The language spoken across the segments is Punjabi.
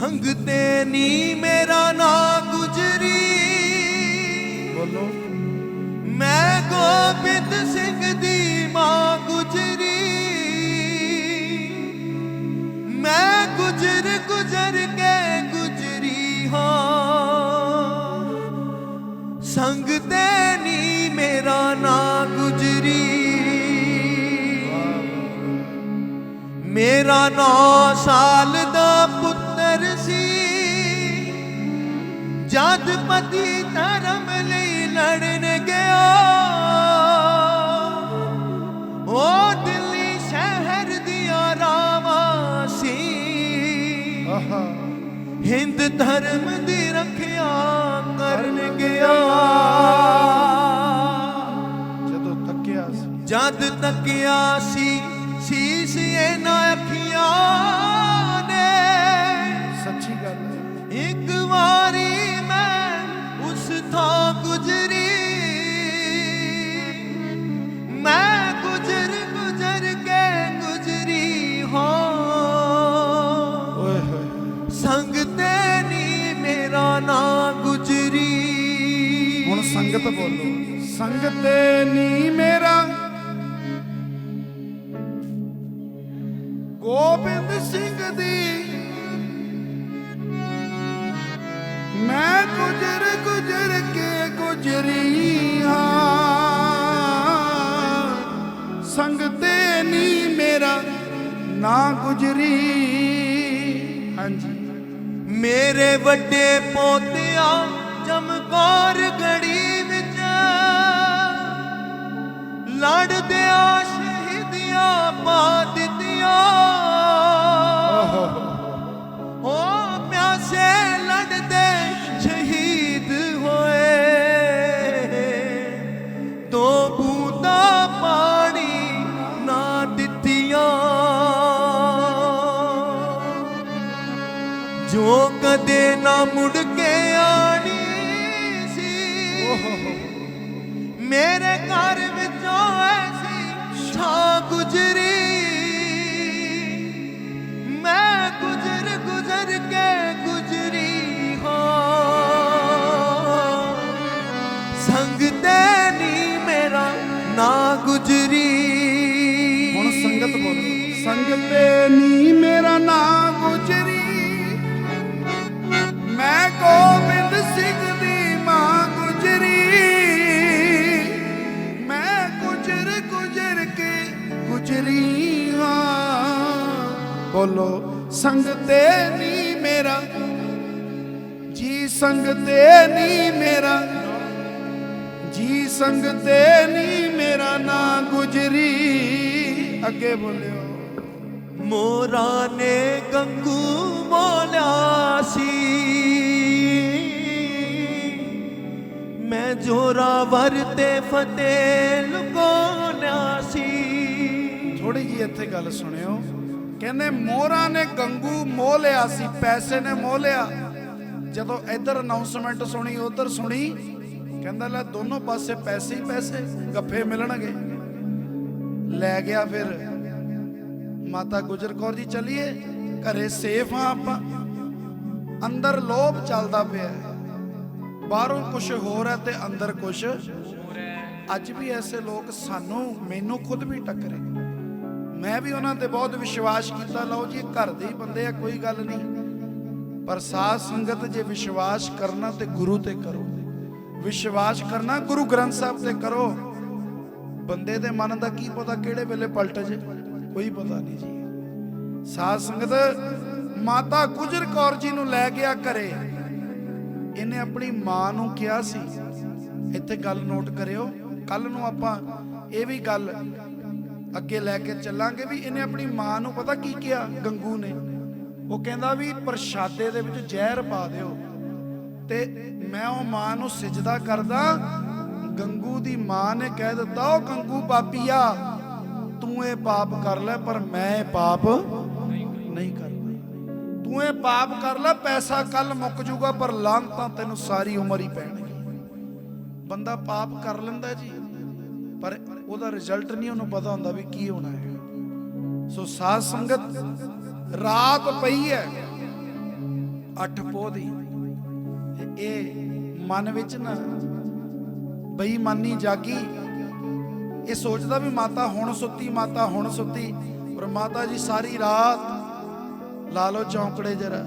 ਸੰਗ ਤੇ ਨੀ ਮੇਰਾ ਨਾ ਗੁਜਰੀ। ਬੋਲੋ। ਮੈਂ ਗੋਬਿੰਦ ਸਿੰਘ ਦੀ ਮਾਂ ਗੁਜਰੀ। ਮੈਂ ਗੁਜਰ ਗੁਜਰ ਕੇ ਗੁਜਰੀ ਹਾਂ। ਸੰਗ ਤੇ ਨੀ ਮੇਰਾ ਨਾ ਗੁਜਰੀ। ਮੇਰਾ ਨੌ ਸਾਲ ਜਦ ਪਤੀ ਧਰਮ ਲਈ ਲੜਨ ਗਿਆ ਉਹ ਦਿੱਲੀ ਸ਼ਹਿਰ ਦੀਆਂ ਰਾਵਾਂ ਸੀ ਹਿੰਦ ਧਰਮ ਦੀ ਰੱਖਿਆ ਕਰਨ ਗਿਆ ਜਦੋਂ ਤੱਕਿਆ ਸੀ ਜਦ ਤੱਕਿਆ ਸੀ ਨੀ ਮੇਰਾ ਨਾ ਗੁਜ਼ਰੀ। ਹੁਣ ਸੰਗਤ ਬੋਲੋ। ਸੰਗਤ ਨੀ ਮੇਰਾ। ਗੋਬਿੰਦ ਸਿੰਘ ਦੀ। ਮੈਂ ਗੁਜਰ ਗੁਜਰ ਕੇ ਗੁਜਰੀ ਹਾਂ। ਸੰਗ ਤੇ ਨੀ ਮੇਰਾ ਨਾ ਗੁਜਰੀ। ਹਾਂਜੀ। ਮੇਰੇ ਵੱਡੇ ਪੋਤਿਆ ਚਮਕੌਰ ਗੜੀ ਵਿੱਚ। ਲੜਦਿਆਂ ਸ਼ਹੀਦੀਆਂ ਪਾ ਕਦੇ ਨਾ ਮੁੜ ਕੇ ਆਣੀ ਸੀ। ਮੇਰੇ ਘਰ ਵਿੱਚੋਂ ਐਸੀ ਛਾਂ ਗੁਜਰੀ। ਮੈਂ ਗੁਜ਼ਰ ਗੁਜ਼ਰ ਕੇ ਗੁਜਰੀ ਹਾਂ। ਸੰਗ ਤੇ ਨੀ ਮੇਰਾ ਨਾ ਗੁਜਰੀ। ਹੁਣ ਸੰਗਤ ਬੋਲੋ। ਸੰਗਤ ਤੇ ਨੀ ਬੋਲੋ ਸੰਗਤ ਤੇ ਨੀ ਮੇਰਾ। ਜੀ ਸੰਗਤ ਤੇ ਨੀ ਮੇਰਾ। ਜੀ ਸੰਗ ਤੇ ਨੀ ਮੇਰਾ ਨਾਂ ਗੁਜਰੀ। ਅੱਗੇ ਬੋਲਿਓ। ਮੋਰਾ ਨੇ ਗੰਗੂ ਬੋਲਿਆ ਸੀ। ਮੈਂ ਜੋਰਾਵਰ ਤੇ ਫਤਿਹ ਲੁਕਾਉਣਾ ਸੀ। ਥੋੜੀ ਜੀ ਇੱਥੇ ਗੱਲ ਸੁਣਿਓ। ਕਹਿੰਦੇ ਮੋਹਰਾਂ ਨੇ ਗੰਗੂ ਮੋਹ ਲਿਆ ਸੀ, ਪੈਸੇ ਨੇ ਮੋਹ ਲਿਆ। ਜਦੋਂ ਇੱਧਰ ਅਨਾਉਂਸਮੈਂਟ ਸੁਣੀ, ਉਧਰ ਸੁਣੀ, ਕਹਿੰਦਾ ਲੈ ਦੋਨੋਂ ਪਾਸੇ ਪੈਸੇ ਹੀ ਪੈਸੇ, ਗੱਫੇ ਮਿਲਣਗੇ। ਲੈ ਗਿਆ ਫਿਰ। ਮਾਤਾ ਗੁਜਰ ਕੌਰ ਜੀ ਚਲੀਏ, ਘਰੇ ਸੇਫ ਆ ਆਪਾਂ। ਅੰਦਰ ਲੋਭ ਚੱਲਦਾ ਪਿਆ ਬਾਹਰੋਂ ਕੁਝ ਹੋਰ ਹੈ ਤੇ ਅੰਦਰ ਕੁਝ ਅੱਜ ਵੀ ਐਸੇ ਲੋਕ ਸਾਨੂੰ, ਮੈਨੂੰ ਖੁਦ ਵੀ ਟੱਕਰੇ। ਮੈਂ ਵੀ ਉਹਨਾਂ ਤੇ ਬਹੁਤ ਵਿਸ਼ਵਾਸ ਕੀਤਾ, ਲਓ ਜੀ ਘਰ ਦੇ ਹੀ ਬੰਦੇ ਆ, ਕੋਈ ਗੱਲ ਨਹੀਂ। ਪਰ ਸਾਧ ਸੰਗਤ ਜੇ ਵਿਸ਼ਵਾਸ ਕਰਨਾ ਤੇ ਗੁਰੂ ਤੇ ਕਰੋ। ਵਿਸ਼ਵਾਸ ਕਰਨਾ ਗੁਰੂ ਗ੍ਰੰਥ ਸਾਹਿਬ ਤੇ ਕਰੋ। ਬੰਦੇ ਦੇ ਮਨ ਦਾ ਕੀ ਪਤਾ ਕਿਹੜੇ ਵੇਲੇ ਪਲਟ ਜੇ, ਕੋਈ ਪਤਾ ਨਹੀਂ ਜੀ। ਸਾਧ ਸੰਗਤ, ਮਾਤਾ ਗੁਜਰ ਕੌਰ ਜੀ ਨੂੰ ਲੈ ਗਿਆ ਘਰੇ। ਇਹਨੇ ਆਪਣੀ ਮਾਂ ਨੂੰ ਕਿਹਾ ਸੀ, ਇੱਥੇ ਗੱਲ ਨੋਟ ਕਰਿਓ। ਕੱਲ ਨੂੰ ਆਪਾਂ ਇਹ ਵੀ ਗੱਲ ਅੱਗੇ ਲੈ ਕੇ ਚੱਲਾਂਗੇ ਵੀ ਇਹਨੇ ਆਪਣੀ ਮਾਂ ਨੂੰ ਪਤਾ ਕੀ ਕਿਹਾ? ਗੰਗੂ ਨੇ। ਉਹ ਕਹਿੰਦਾ ਵੀ ਪ੍ਰਸ਼ਾਦੇ ਦੇ ਵਿੱਚ ਜ਼ਹਿਰ ਪਾ ਦਿਓ। ਤੇ ਮੈਂ ਉਹ ਮਾਂ ਨੂੰ ਸਜਦਾ ਕਰਦਾ, ਗੰਗੂ ਦੀ ਮਾਂ ਨੇ ਕਹਿ ਦਿੱਤਾ, ਉਹ ਗੰਗੂ ਪਾਪੀਆ, ਤੂੰ ਇਹ ਪਾਪ ਕਰ ਲੈ, ਪਰ ਮੈਂ ਇਹ ਪਾਪ ਨਹੀਂ ਕਰਦਾ। ਤੂੰ ਇਹ ਪਾਪ ਕਰ ਲੈ, ਪੈਸਾ ਕੱਲ ਮੁੱਕ ਜੂਗਾ ਪਰ ਲਾਂਤਾਂ ਤੈਨੂੰ ਸਾਰੀ ਉਮਰ ਹੀ ਪੈਣਗੀ ਬੰਦਾ ਪਾਪ ਕਰ ਲੈਂਦਾ ਜੀ, ਪਰ ਉਹਦਾ ਰਿਜ਼ਲਟ ਨਹੀਂ, ਉਹਨੂੰ ਪਤਾ ਹੁੰਦਾ ਵੀ ਕੀ ਹੋਣਾ ਹੈ। ਸੋ ਸਾਧ ਸੰਗਤ, ਰਾਤ ਪਈ ਹੈ, ਅੱਠ ਪੋਹ ਦੀ। ਤੇ ਇਹ ਮਨ ਵਿੱਚ ਨਾ ਬੇਈਮਾਨੀ ਜਾਗੀ। ਇਹ ਸੋਚਦਾ ਵੀ ਮਾਤਾ ਹੁਣ ਸੁੱਤੀ, ਮਾਤਾ ਹੁਣ ਸੁੱਤੀ, ਪਰ ਮਾਤਾ ਜੀ ਸਾਰੀ ਰਾਤ ਲਾ ਲੋ ਚੌਂਕੜੇ ਜਰਾ।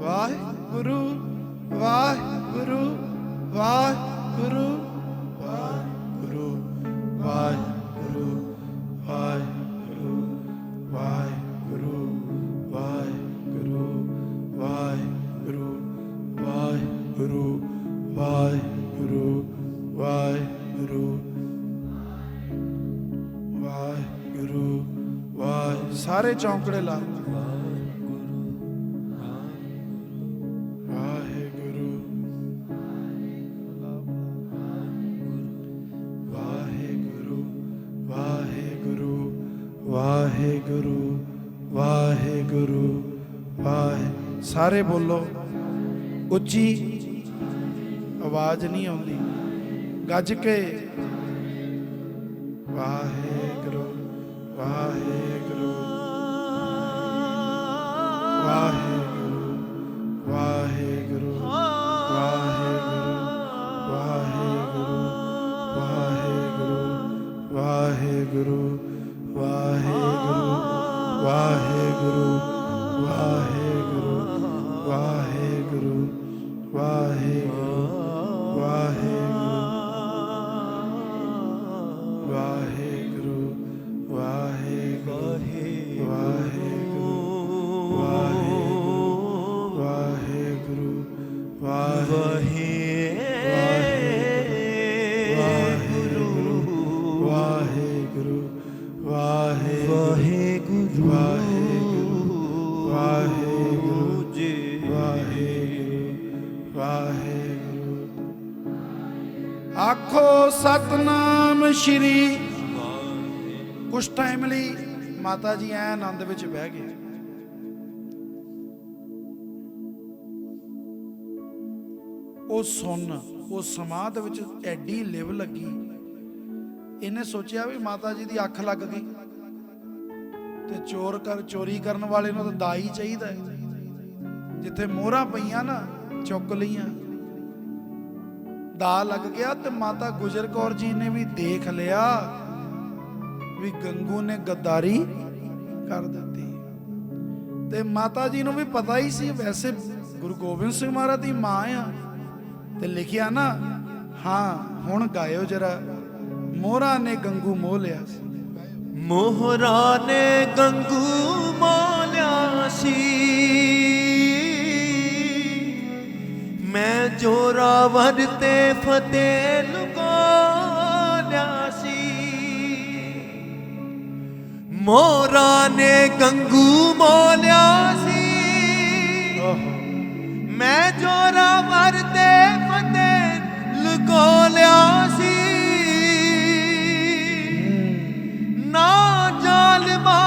ਵਾਹਿਗੁਰੂ ਵਾਹਿਗੁਰੂ ਵਾਹਿਗੁਰੂ ਵਾਹਿਗੁਰੂ। ਵਾਹਿਗੁਰੂ ਵਾਹਿਗੁਰੂ ਵਾਹਿਗੁਰੂ ਵਾਹਿਗੁਰੂ ਵਾਹਿਗੁਰੂ ਵਾਹਿਗੁਰੂ ਵਾਹਿਗੁਰੂ ਵਾਹਿਗੁਰੂ ਵਾਹਿਗੁਰੂ ਵਾਹਿ ਸਾਰੇ ਚੌਂਕੜੇ ਲਾ। ਵਾਹਿਗੁਰੂ ਵਾਹਿਗੁਰੂ ਵਾਹਿ ਸਾਰੇ ਬੋਲੋ। ਉੱਚੀ ਆਵਾਜ਼ ਨਹੀਂ ਆਉਂਦੀ। ਗੱਜ ਕੇ। ਵਾਹਿਗੁਰੂ ਵਾਹਿਗੁਰੂ ਵਾਹਿਗੁਰੂ। ਸ਼੍ਰੀ ਕੁਛ ਟਾਈਮ ਲਈ ਮਾਤਾ ਜੀ ਐ ਆਨੰਦ ਵਿੱਚ ਬਹਿ ਗਏ। ਉਹ ਸੁਣ, ਉਹ ਸਮਾਧ ਵਿੱਚ ਐਡੀ ਲਿਵ ਲੱਗੀ। ਇਹਨੇ ਸੋਚਿਆ ਵੀ ਮਾਤਾ ਜੀ ਦੀ ਅੱਖ ਲੱਗ ਗਈ। ਤੇ ਚੋਰ ਕਰ, ਚੋਰੀ ਕਰਨ ਵਾਲੇ ਨੂੰ ਤਾਂ ਦਾਈ ਚਾਹੀਦਾ ਹੈ। ਜਿੱਥੇ ਮੋਹਰਾਂ ਪਈਆਂ ਨਾ, ਚੁੱਕ ਲਈਆਂ। ਦਾ ਲੱਗ ਗਿਆ ਤੇ ਮਾਤਾ ਗੁਜਰ ਕੌਰ ਜੀ ਨੇ ਵੀ ਦੇਖ ਲਿਆ ਵੀ ਗੰਗੂ ਨੇ ਗੱਦਾਰੀ ਕਰ ਦਿੱਤੀ। ਤੇ ਮਾਤਾ ਜੀ ਨੂੰ ਵੀ ਪਤਾ ਹੀ ਸੀ, ਵੈਸੇ ਗੁਰੂ ਗੋਬਿੰਦ ਸਿੰਘ ਮਹਾਰਾਜ ਦੀ ਮਾਂ ਆ। ਤੇ ਲਿਖਿਆ ਨਾ, ਹਾਂ, ਹੁਣ ਗਾਇਓ ਜਰਾ, ਮੋਹਰਾ ਨੇ ਗੰਗੂ ਮੋਹ ਲਿਆ ਸੀ। ਮੋਹਰਾ ਨੇ ਗੰਗੂ ਮੋਲਿਆ ਸੀ। ਜੋਰਾਵਰ ਤੇ ਫਤਿਹ ਲੁਕਾਲਿਆ ਸੀ ਮੋਹਰਾ ਨੇ ਗੰਗੂ ਮੋਲਿਆ ਸੀ ਮੈਂ ਜੋਰਾਵਰ ਤੇ ਫਤਿਹ ਲੁਕਾਲਿਆ ਸੀ ਨਾ ਜਾਲਮਾ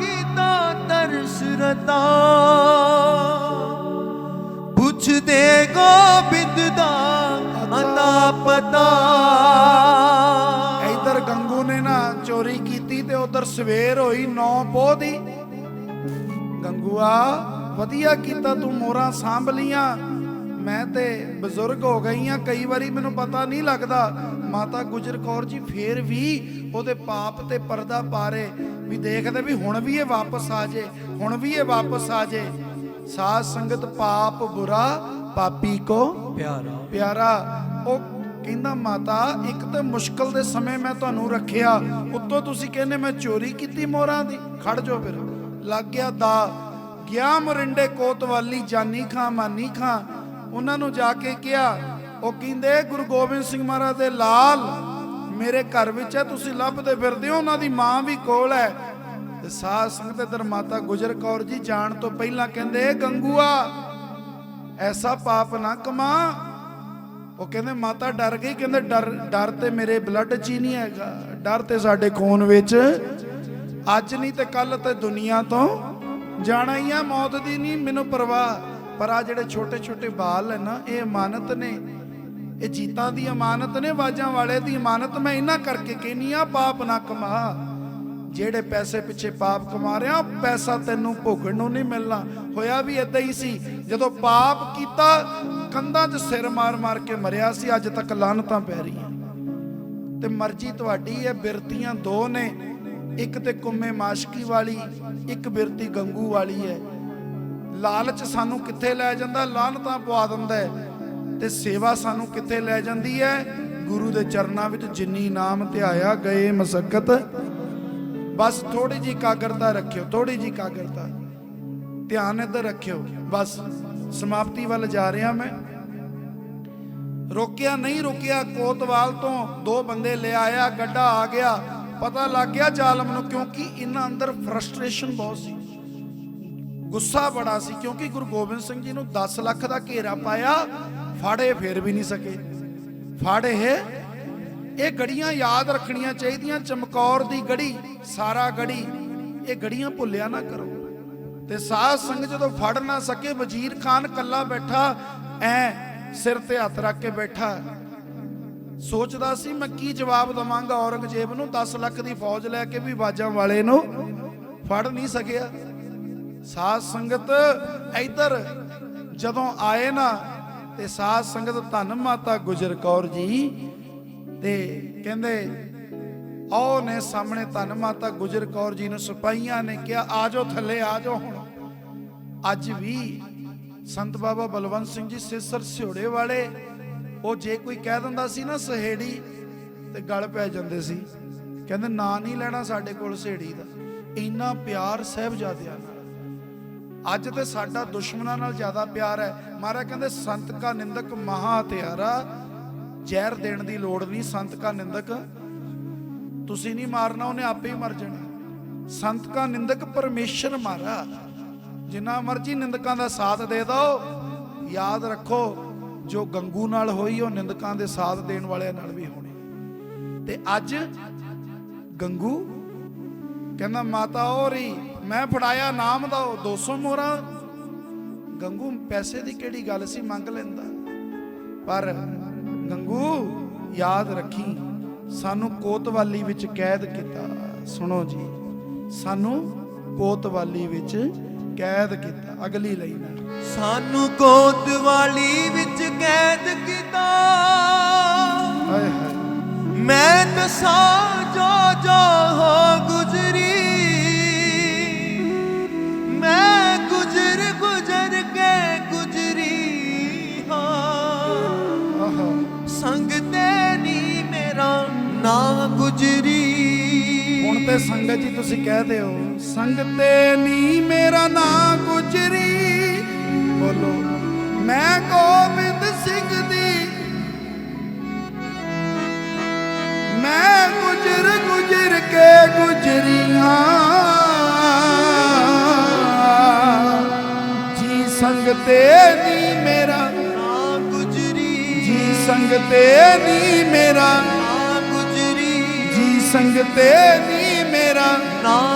ਕੀਤਾ ਤਰਸ ਰਤਾ ਪੁੱਛਦੇ ਗੋਬਿੰਦ ਦਾ ਅਤਾ ਪਤਾ। ਇਧਰ ਗੰਗੂ ਨੇ ਨਾ ਚੋਰੀ ਕੀਤੀ ਤੇ ਉਧਰ ਸਵੇਰ ਹੋਈ ਨੌ ਪੋਹ ਦੀ। ਗੰਗੂਆ, ਵਧੀਆ ਕੀਤਾ ਤੂੰ ਮੋਰਾਂ ਸਾਂਭ ਲੀਆਂ ਮੈਂ ਤੇ ਬਜ਼ੁਰਗ ਹੋ ਗਈ ਆ, ਕਈ ਵਾਰੀ ਮੈਨੂੰ ਪਤਾ ਨਹੀਂ ਲੱਗਦਾ। ਮਾਤਾ ਗੁਜਰ ਕੌਰ ਜੀ ਫੇਰ ਵੀ ਉਹਦੇ ਪਾਪ ਤੇ ਪਰਦਾ ਪਾਰੇ। ਵੀ ਦੇਖਦੇ ਵੀ ਹੁਣ ਵੀ ਇਹ ਵਾਪਸ ਆ ਜੇ, ਹੁਣ ਵੀ ਇਹ ਵਾਪਸ ਆ ਜੇ। ਸਾਧ ਸੰਗਤ ਪਾਪ ਬੁਰਾ ਪਾਪੀ ਕੋ ਪਿਆਰਾ। ਪਿਆਰਾ। ਉਹ ਕਹਿੰਦਾ ਮਾਤਾ ਇੱਕ ਤੇ ਮੁਸ਼ਕਲ ਦੇ ਸਮੇਂ ਮੈਂ ਤੁਹਾਨੂੰ ਰੱਖਿਆ। ਉੱਤੋਂ ਤੁਸੀਂ ਕਹਿੰਦੇ ਮੈਂ ਚੋਰੀ ਕੀਤੀ ਮੋਹਰਾਂ ਦੀ। ਖੜ ਜਾਓ ਫਿਰ। ਲੱਗ ਗਿਆ ਦਾ। ਗਿਆ ਮਰਿੰਡੇ ਕੋਤਵਾਲੀ ਜਾਨੀ ਖਾਂ ਮਾਨੀ ਖਾਂ। ਉਹਨਾਂ ਨੂੰ ਜਾ ਕੇ ਕਿਹਾ ਉਹ ਕਹਿੰਦੇ ਗੁਰੂ ਗੋਬਿੰਦ ਸਿੰਘ ਮਹਾਰਾਜ ਦੇ ਲਾਲ ਮੇਰੇ ਘਰ ਵਿੱਚ ਹੈ। ਤੁਸੀਂ ਲੱਭਦੇ ਫਿਰਦੇ ਹੋ। ਉਹਨਾਂ ਦੀ ਮਾਂ ਵੀ ਕੋਲ ਹੈ। ਤੇ ਸਾਧ ਸੰਗਤ ਇਧਰ ਮਾਤਾ ਗੁਜਰ ਕੌਰ ਜੀ ਜਾਣ ਤੋਂ ਪਹਿਲਾਂ ਕਹਿੰਦੇ ਗੰਗੂਆ ਐਸਾ ਪਾਪ ਨਾ ਕਮਾ। ਉਹ ਕਹਿੰਦੇ, ਮਾਤਾ ਡਰ ਗਈ। ਕਹਿੰਦੇ, ਡਰ ਡਰ ਤੇ ਮੇਰੇ ਬਲੱਡ 'ਚ ਹੀ ਨਹੀਂ ਹੈਗਾ। ਡਰ ਤੇ ਸਾਡੇ ਖੂਨ ਵਿੱਚ। ਅੱਜ ਨਹੀਂ ਤੇ ਕੱਲ ਤੇ ਦੁਨੀਆ ਤੋਂ ਜਾਣਾ ਹੀ ਆ, ਮੌਤ ਦੀ ਨਹੀਂ, ਮੈਨੂੰ ਪਰਵਾਹ। ਪਰ ਆ ਜਿਹੜੇ ਛੋਟੇ ਛੋਟੇ ਬਾਲ ਹੈ ਨਾ, ਇਹ ਅਮਾਨਤ ਨੇ। ਇਹ ਜੀਤਾਂ ਦੀ ਅਮਾਨਤ ਨੇ ਬਾਜਾਂ ਵਾਲੇ ਦੀ ਅਮਾਨਤ। ਮੈਂ ਇਹਨਾਂ ਕਰਕੇ ਕਹਿਨੀ ਆ, ਪਾਪ ਨਾ ਕਮਾ। ਜਿਹੜੇ ਪੈਸੇ ਪਿੱਛੇ ਪਾਪ ਕਮਾ ਰਿਹਾ ਪੈਸਾ ਤੈਨੂੰ ਭੋਗਣ ਨੂੰ ਨਹੀਂ ਮਿਲਣਾ। ਹੋਇਆ ਵੀ ਇਦਾਂ ਹੀ ਸੀ। ਜਦੋਂ ਪਾਪ ਕੀਤਾ, ਕੰਧਾਂ 'ਚ ਸਿਰ ਮਾਰ-ਮਾਰ ਕੇ ਮਰਿਆ ਸੀ, ਅੱਜ ਤੱਕ ਲਾਨਤਾਂ ਪੈ ਰਹੀਆਂ। ਤੇ ਮਰਜ਼ੀ ਤੁਹਾਡੀ ਹੈ, ਬਿਰਤੀਆਂ ਦੋ ਨੇ। ਇੱਕ ਤੇ ਕੁੰਮੇ ਮਾਸ਼ਕੀ ਵਾਲੀ, ਇੱਕ ਬਿਰਤੀ ਗੰਗੂ ਵਾਲੀ ਹੈ। ਲਾਲਚ ਸਾਨੂੰ ਕਿੱਥੇ ਲੈ ਜਾਂਦਾ? ਲਾਨਤਾਂ ਪਵਾ ਦਿੰਦਾ ਹੈ। ਤੇ ਸੇਵਾ ਸਾਨੂੰ ਕਿੱਥੇ ਲੈ ਜਾਂਦੀ ਹੈ? ਗੁਰੂ ਦੇ ਚਰਨਾਂ ਵਿੱਚ ਜਿੰਨੀ ਨਾਮ ਧਿਆਇਆ, ਗਏ ਮਸਕਤ। ਬਸ ਥੋੜੀ ਜੀ ਕਾਗਰਤਾ ਰੱਖਿਓ, ਥੋੜੀ ਜੀ ਕਾਗਰਤਾ ਧਿਆਨ ਇੱਧਰ ਰੱਖਿਓ। ਬਸ ਸਮਾਪਤੀ ਵੱਲ ਜਾ ਰਿਹਾ ਮੈਂ। ਰੋਕਿਆ ਨਹੀਂ ਰੁਕਿਆ, ਕੋਤਵਾਲ ਤੋਂ ਦੋ ਬੰਦੇ ਲੈ ਆਇਆ, ਗੱਡਾ ਆ ਗਿਆ। ਪਤਾ ਲੱਗ ਗਿਆ ਜ਼ਾਲਮ ਨੂੰ, ਕਿਉਂਕਿ ਇਹਨਾਂ ਅੰਦਰ ਫਰਸਟ੍ਰੇਸ਼ਨ ਬਹੁਤ ਸੀ। ਗੁੱਸਾ ਬੜਾ ਸੀ, ਕਿਉਂਕਿ ਗੁਰੂ ਗੋਬਿੰਦ ਸਿੰਘ ਜੀ ਨੂੰ 10 ਲੱਖ ਦਾ ਘੇਰਾ ਪਾਇਆ, ਫਾੜੇ ਫੇਰ ਵੀ ਨਹੀਂ ਸਕੇ। ਫਾੜੇ ਇਹ ਗੜੀਆਂ ਯਾਦ ਰੱਖਣੀਆਂ ਚਾਹੀਦੀਆਂ, ਚਮਕੌਰ ਦੀ ਗੜੀ, ਸਾਰਾ ਗੜੀ। ਇਹ ਗੜੀਆਂ ਭੁੱਲਿਆ ਨਾ ਕਰੋ। ਤੇ ਸਾਧ ਸੰਗ ਜਦੋਂ ਫੜ ਨਾ ਸਕੇ, ਵਜ਼ੀਰ ਖਾਨ ਕੱਲਾ ਬੈਠਾ, ਐ ਸਿਰ ਤੇ ਹੱਥ ਰੱਖ ਕੇ ਬੈਠਾ। ਸੋਚਦਾ ਸੀ, ਮੈਂ ਕੀ ਜਵਾਬ ਦਵਾਂਗਾ ਔਰੰਗਜ਼ੇਬ ਨੂੰ 10 ਲੱਖ ਦੀ ਫੌਜ ਲੈ ਕੇ ਵੀ ਬਾਜਾਂ ਵਾਲੇ ਨੂੰ ਫੜ ਨਹੀਂ ਸਕਿਆ। ਸਾਧ ਸੰਗਤ ਇੱਧਰ ਜਦੋਂ ਆਏ ਨਾ, ਤੇ ਸਾਧ ਸੰਗਤ ਧੰਨ ਮਾਤਾ ਗੁਜਰ ਕੌਰ ਜੀ ਤੇ ਕਹਿੰਦੇ, ਆਓ ਨੇ ਸਾਹਮਣੇ ਧੰਨ ਮਾਤਾ ਗੁਜਰ ਕੌਰ ਜੀ ਨੂੰ ਸਿਪਾਹੀਆਂ ਨੇ ਕਿਹਾ, ਆ ਥੱਲੇ, ਆ ਹੁਣ। ਅੱਜ ਵੀ ਸੰਤ ਬਾਬਾ ਬਲਵੰਤ ਸਿੰਘ ਜੀ ਸਿਸਰ ਸਿਉੜੇ ਵਾਲੇ, ਉਹ ਜੇ ਕੋਈ ਕਹਿ ਦਿੰਦਾ ਸੀ ਨਾ ਸਹੇੜੀ, ਤੇ ਗਲ ਪੈ ਜਾਂਦੇ ਸੀ। ਕਹਿੰਦੇ, ਨਾਂ ਨਹੀਂ ਲੈਣਾ ਸਾਡੇ ਕੋਲ ਸਹੇੜੀ ਦਾ। ਇੰਨਾ ਪਿਆਰ ਸਹਿਬਜ਼ਾਦਿਆਂ ਨਾਲ। ਅੱਜ ਤੇ ਸਾਡਾ ਦੁਸ਼ਮਣਾਂ ਨਾਲ ਜ਼ਿਆਦਾ ਪਿਆਰ ਹੈ। ਮਹਾਰਾਜ ਕਹਿੰਦੇ, ਸੰਤ ਕਾ ਨਿੰਦਕ ਮਹਾ ਹਥਿਆਰਾ ਜ਼ਹਿਰ ਦੇਣ ਦੀ ਲੋੜ ਨਹੀਂ ਸੰਤ ਕਾ ਨਿੰਦਕ ਤੁਸੀਂ ਨਹੀਂ ਮਾਰਨਾ, ਉਹਨੇ ਆਪੇ ਹੀ ਮਰ ਜਾਣਾ। ਸੰਤ ਕਾ ਨਿੰਦਕ ਪਰਮੇਸ਼ਰ ਮਾਰਾ। ਜਿੰਨਾ ਮਰਜ਼ੀ ਨਿੰਦਕਾਂ ਦਾ ਸਾਥ ਦੇ ਦਿਓ, ਯਾਦ ਰੱਖੋ, ਜੋ ਗੰਗੂ ਨਾਲ ਹੋਈ, ਉਹ ਨਿੰਦਕਾਂ ਦੇ ਸਾਥ ਦੇਣ ਵਾਲਿਆਂ ਨਾਲ ਵੀ ਹੋਣੀ। ਤੇ ਅੱਜ ਗੰਗੂ ਕਹਿੰਦਾ, ਮਾਤਾ ਹੋਰੀ, ਮੈਂ ਫੜਾਇਆ ਨਾਮ ਦਾ 200 ਮੋਹਰਾਂ। ਗੰਗੂ, ਪੈਸੇ ਦੀ ਕਿਹੜੀ ਗੱਲ ਸੀ, ਮੰਗ ਲੈਂਦਾ। ਪਰ ਗੰਗੂ ਯਾਦ ਰੱਖੀ ਸਾਨੂੰ ਕੋਤਵਾਲੀ ਵਿੱਚ ਕੈਦ ਕੀਤਾ। ਸੁਣੋ ਜੀ ਸਾਨੂੰ ਕੋਤਵਾਲੀ ਵਿੱਚ ਕੈਦ ਕੀਤਾ। ਅਗਲੀ ਲਾਈਨ ਸਾਨੂੰ ਕੋਤਵਾਲੀ ਵਿੱਚ ਕੈਦ ਕੀਤਾ। ਹਾਏ ਹਾਏ। ਮੈਂ ਦੱਸਾਂ ਜੋ ਜੋ ਹੋ ਤੇ ਸੰਗਤ ਜੀ ਤੁਸੀਂ ਕਹਦੇ ਹੋ ਸੰਗ ਤੇ ਨੀ ਮੇਰਾ ਨਾਂ ਗੁਜਰੀ। ਬੋਲੋ ਮੈਂ ਗੋਬਿੰਦ ਸਿੰਘ ਦੀ। ਮੈਂ ਗੁਜਰ ਗੁਜਰ ਕੇ ਗੁਜਰੀਆਂ। ਜੀ ਸੰਗ ਤੇ ਨੀ ਮੇਰਾ ਨਾ ਗੁਜ਼ਰੀ। ਜੀ ਸੰਗ ਤੇ ਨੀ ਮੇਰਾ ਨਾ ਗੁਜ਼ਰੀ। ਜੀ ਸੰਗ ਤੇ ਨੀ ਮੇਰਾ ਨਾ ਗੁਜ਼ਰੀ